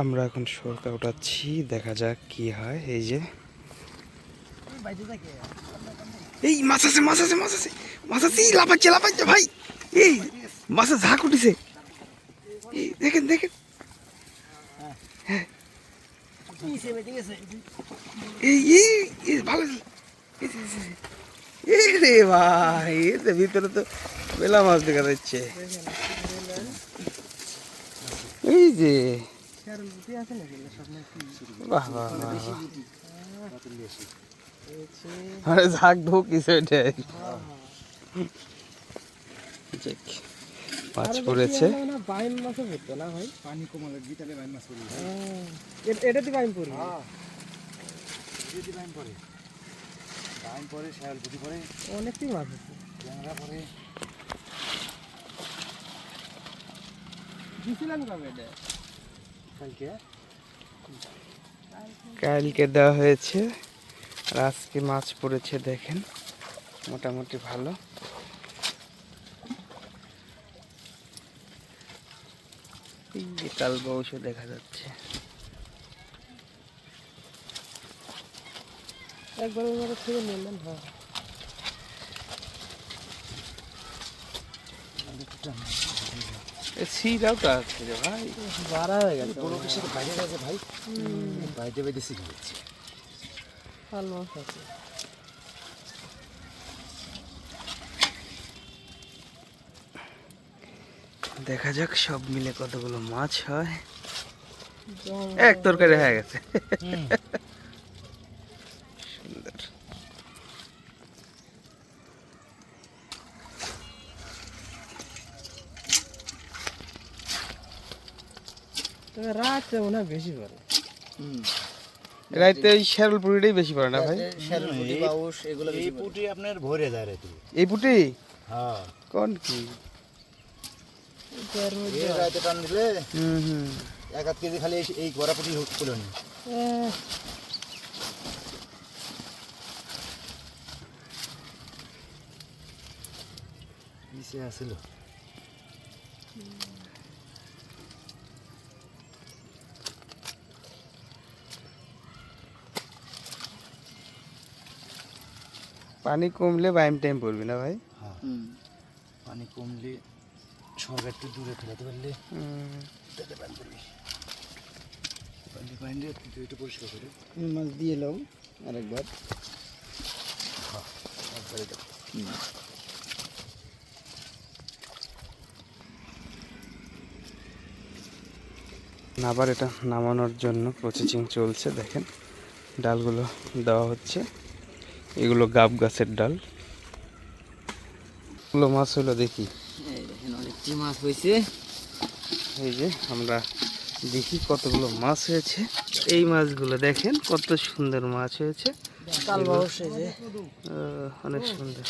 আমরা এখন সরকা উঠাচ্ছি, দেখা যাক কি হয়। এই যে। এই, মাছ আছে মাছ আছে মাছ আছে মাছ আছে লাফাচ্ছে লাফাচ্ছে, ভাই। এই মাছের ঝাঁক উঠেছে। দেখেন দেখেন। ভালো। এই রে ভাই ভিতরে তো বেলা মাছ দেখা যাচ্ছে। এই যে। বাহ বাহ বাহ বাহ। আরে ঝাঁক ঢুকিস ওইটাই। যাক, মাছ পড়েছে বাইম মাছও পড়তো না ভাই? পানি কমালে বিতালে বাইন মাছ পড়ি এটাতে বাইম পড়ি যদি বাইন পড়ে। বাইন পড়ে শ্যাল পুঁটি পড়ে। অনেকটাই মাছ আছে। ট্যাংরা পড়ে। দিছিলাম কবে এটা? কালকে দেওয়া হয়েছে আর আজকে মাছ পড়েছে দেখেন, মোটামুটি ভালো। এই দেখা যাচ্ছে। একবার থেকে হ্যাঁ। সিরাও তো আছে ভাই। বাড়া হয়ে গেছে। বড় কিসের বাইরে গেছে ভাই। বাইরে বাইরে শিখে যাচ্ছে পাল আছে। দেখা যাক সব মিলে কতগুলো মাছ হয়। এক তরকারি হয়ে গেছে। তবে মনে হয় বেশি পড়ে। রাইতে ওই শ্যারল পুরিটাই বেশি পড়ে না ভাই? এই পুটি আপনার ভরে যায় রাতে। এই পুটি? হ্যাঁ। কোন কি? এই রাতে টান দিলে হুম হুম। এক আধ কেজি খালি এই- এই গড়া পুটি খুলে নি। নিচে আসিল। পানি কমলে বাইম টাইম পড়বি না ভাই? হ্যাঁ। পানি কমলে সব একটু দূরে ফেলাতে পারলে তাতে পানি পড়বি। পানি পানি একটু পরিষ্কার করে। মাছ দিয়ে এলাম আরেকবার। একবারে দাও আবার এটা নামানোর জন্য প্রসেসিং চলছে দেখেন। ডালগুলো দেওয়া হচ্ছে। এগুলো গাব গাছের ডাল। এগুলো মাছ হলো দেখি। অনেকটি মাছ হয়েছে এই যে আমরা দেখি কতগুলো মাছ হয়েছে। এই মাছগুলো দেখেন কত সুন্দর মাছ হয়েছে। অনেক সুন্দর।